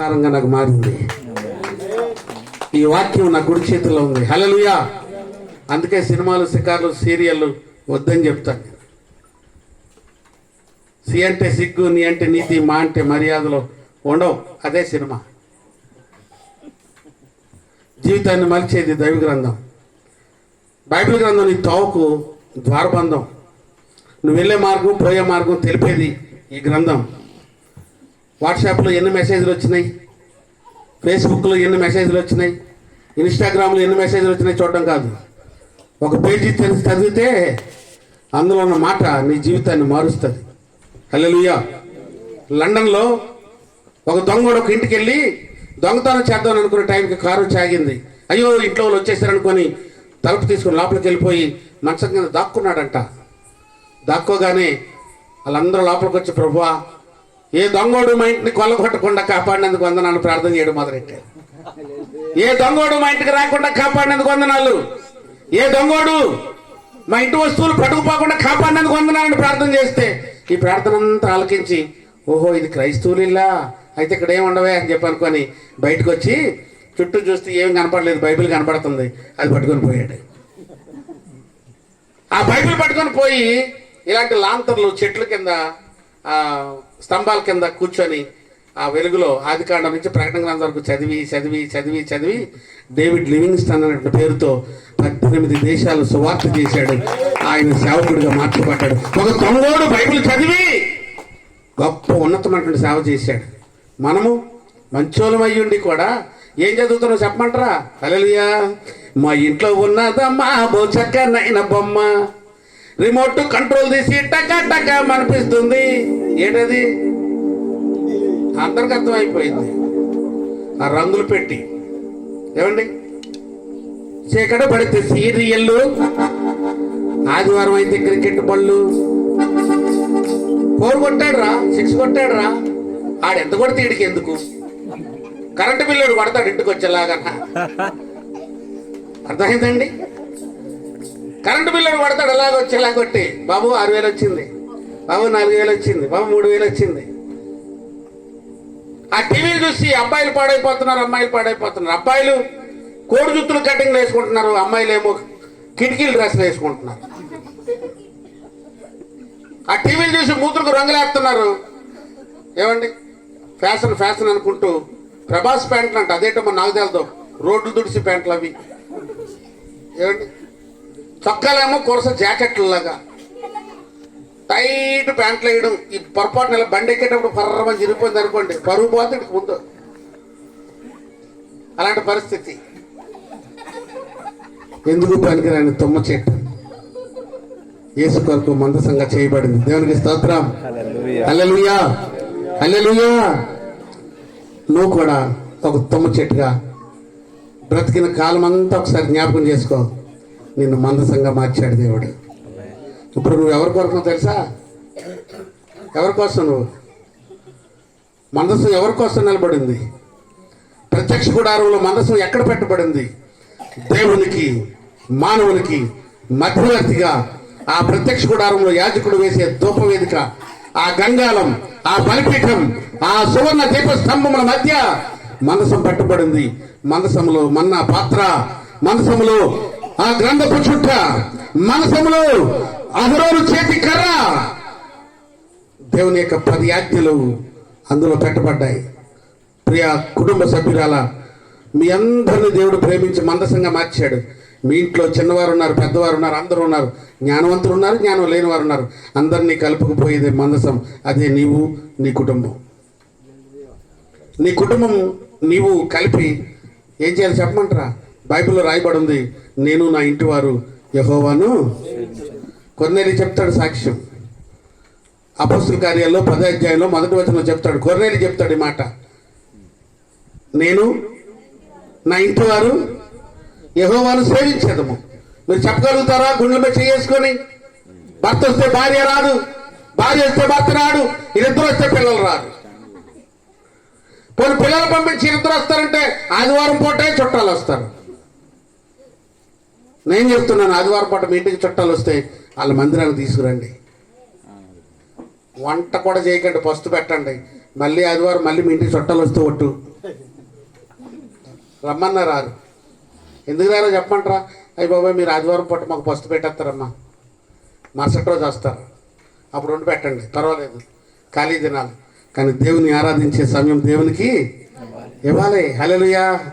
ఆహారంగా నాకు మారింది. ఈ వాక్యం నా గుడి చేతిలో ఉంది. హలలుయా అందుకే సినిమాలు సికార్లు సీరియళ్ళు వద్దని చెప్తాను సి అంటే సిగ్గు నీ అంటే నీతి మా అంటే మర్యాదలు ఉండవు. అదే సినిమా. జీవితాన్ని మలిచేది దైవ గ్రంథం. బైబిల్ గ్రంథం నీ తోవకు ద్వారబంధం. నువ్వు వెళ్ళే మార్గం పోయే మార్గం తెలిపేది ఈ గ్రంథం. వాట్సాప్లో ఎన్ని మెసేజ్లు వచ్చినాయి? ఫేస్బుక్లో ఎన్ని మెసేజ్లు వచ్చినాయి? ఇన్స్టాగ్రామ్లో ఎన్ని మెసేజ్లు వచ్చినాయి చూడటం కాదు. ఒక పేజీ తెలిసి చదివితే అందులో ఉన్న మాట నీ జీవితాన్ని మారుస్తుంది. హల్లెలూయా. లండన్లో ఒక దొంగడు ఒక ఇంటికి వెళ్ళి దొంగతనం చేద్దాం అనుకునే టైంకి కారు చాగింది. అయ్యో ఇంట్లో వాళ్ళు వచ్చేసారనుకొని తలుపు తీసుకుని లోపలికి వెళ్ళిపోయి మంచం కింద దాక్కున్నాడంట. దాక్కోగానే వాళ్ళందరూ లోపలికి వచ్చి ప్రభువా ఏ దొంగోడు మా ఇంటిని కొల్లగొట్టకుండా కాపాడినందుకు వందనాలు ప్రార్థన చేయడం మొదలెట్టారు. ఏ దొంగోడు మా ఇంటికి రాకుండా కాపాడినందుకు వందనాలు. ఏ దొంగోడు మా ఇంటి వస్తువులు పట్టుకుపోకుండా కాపాడినందుకు వందనాలని ప్రార్థన చేస్తే ఈ ప్రార్థన అంతా ఆలకించి ఓహో ఇది క్రైస్తవులిల్లా అయితే ఇక్కడ ఏం ఉండవే అని చెప్పి అనుకొని బయటకు వచ్చి చుట్టూ చూస్తే ఏం కనపడలేదు బైబిల్ కనపడుతుంది. అది పట్టుకొని పోయాడు. ఆ బైబిల్ పట్టుకొని పోయి ఇలాంటి లాంతర్లు చెట్ల కింద స్తంభాల కింద కూర్చొని ఆ వెలుగులో ఆదికాండం నుంచి ప్రకటన గ్రంథం వరకు చదివి చదివి చదివి చదివి డేవిడ్ లివింగ్స్టన్ అనే పేరుతో పద్దెనిమిది దేశాలు సువార్త చేశాడు. ఆయన సేవకుడిగా మార్చబడ్డాడు. ఒక తొమ్మిదోడు బైబిల్ చదివి గొప్ప ఉన్నతమైనటువంటి సేవ చేశాడు. మనము మంచోళం అయ్యుండి కూడా ఏం చదువుతున్నావు చెప్పమంటారా? అలలియా మా ఇంట్లో ఉన్నదమ్మా బో చక్కనైన బొమ్మ. రిమోట్ కంట్రోల్ తీసి టక టక అనిపిస్తుంది ఏంటది? అందరికి అర్థమైపోయింది ఆ రంగులు పెట్టి. ఏమండి? చీకట పడితే సీరియల్లు ఆదివారం అయితే క్రికెట్ బళ్ళు. ఫోర్ కొట్టాడు రా సిక్స్ కొట్టాడు రా ఆడు ఎంత కొడితే ఇడికి ఎందుకు? కరెంటు బిల్లుడు కొడతాడు ఇంటికి వచ్చేలాగా అర్థమైందండి? కరెంటు బిల్లు పడతాడు? అలాగ వచ్చేలా కొట్టి? బాబు ఆరు వేలు వచ్చింది. బాబు నాలుగు వేలు వచ్చింది. బాబు మూడు వేలు వచ్చింది. ఆ టీవీలు చూసి అబ్బాయిలు పాడైపోతున్నారు అమ్మాయిలు పాడైపోతున్నారు. అబ్బాయిలు కోడి జుత్తులు కటింగ్ వేసుకుంటున్నారు అమ్మాయిలు ఏమో కిటికీలు డ్రెస్లు వేసుకుంటున్నారు. ఆ టీవీలు చూసి మూతులకు రంగులేస్తున్నారు ఏమండి? ఫ్యాషన్ ఫ్యాషన్ అనుకుంటూ ప్రభాస్ ప్యాంట్లు అంట అదేంటో నాకు తెలుదు. రోడ్లు దుడిసి ప్యాంట్లు అవి ఏమండి? చొక్కాలేమో కొరస జాకెట్లు లాగా టైట్ ప్యాంట్లు వేయడం. ఈ పొరపాటు నెల బండి ఎక్కేటప్పుడు పర్రమని చిరిగిపోయింది అనుకోండి పరుగు పోతే ముందు. అలాంటి పరిస్థితి. ఎందుకు పనికిరాని తుమ్మ చెట్టు? యేసు కొరకు మందసంగా చేయబడింది. దేవునికి స్తోత్రం. హల్లెలూయా. హల్లెలూయా. నువ్వు కూడా ఒక తుమ్మ చెట్టుగా బ్రతికిన కాలం అంతా ఒకసారి జ్ఞాపకం చేసుకో. నిన్ను మందసంగా మార్చాడు దేవుడు. ఇప్పుడు నువ్వు ఎవరి కొరకు తెలుసా? ఎవరి కోసం నువ్వు? మందసం ఎవరి కోసం నిలబడింది? ప్రత్యక్ష గుడారంలో మనసు ఎక్కడ పెట్టబడింది? దేవునికి మానవునికి మధ్యవర్తిగా ఆ ప్రత్యక్ష గుడారంలో యాజకుడు వేసే ధూపవేదిక ఆ గంగాలం ఆ బలిపీఠం ఆ సువర్ణ దీప స్తంభముల మధ్య మనసం పెట్టబడింది. మనసములో మన్న పాత్ర మనసములో ఆ గ్రంథపు చుట్ట మనసములో అహరోను చేతి కర్ర. దేవుని యొక్క పది ఆజ్ఞలు అందులో పెట్టబడ్డాయి. ప్రియ కుటుంబ సభ్యురాల మీ అందరిని దేవుడు ప్రేమించి మందసంగా మార్చాడు. మీ ఇంట్లో చిన్నవారు ఉన్నారు పెద్దవారు ఉన్నారు అందరూ ఉన్నారు. జ్ఞానవంతులు ఉన్నారు జ్ఞానం లేని వారు ఉన్నారు. అందరినీ కలుపుకుపోయేది మందసం. అదే నీవు నీ కుటుంబం. నీ కుటుంబం నీవు కలిపి ఏం చేయాలి చెప్పమంటారా? బైబిల్లో రాయబడి ఉంది నేను నా ఇంటి వారు యహోవాను కొన్నేరి చెప్తాడు సాక్ష్యం. అపస్తుల కార్యాల్లో పదో అధ్యాయంలో మొదటి వచనంలో చెప్తాడు కొర్నేలి చెప్తాడు ఈ మాట. నేను నా ఇంటి వారు యహోవాను సేవించదము. మీరు చెప్పగలుగుతారా? గుండెలపై చేసుకొని భర్త వస్తే భార్య రాదు భార్య వస్తే భర్త రాడు ఇద్దరు వస్తే పిల్లలు రాదు కొన్ని పిల్లలు పంపించి ఇద్దరు వస్తారంటే ఆదివారం పూటే చుట్టాలు వస్తారు. నేను చెప్తున్నాను ఆదివారం పూట మీ ఇంటికి చుట్టాలు వస్తే వాళ్ళ మందిరానికి తీసుకురండి. వంట కూడా చేయకండి ఫస్ట్ పెట్టండి. మళ్ళీ ఆదివారం మళ్ళీ మీ ఇంటికి చుట్టాలు వస్తూ ఒట్టు. రమ్మన్నా రారు. ఎందుకు రారో చెప్పంటారా అయ్యి బాబాయ్ మీరు ఆదివారం పూట మాకు ఫస్ట్ పెట్టేస్తారమ్మా. మరుసటి రోజు వస్తారు. అప్పుడు వండి పెట్టండి. పర్వాలేదు. ఖాళీ దినాలు. కానీ దేవుని ఆరాధించే సమయం దేవునికి ఇవ్వాలి. హల్లెలూయా.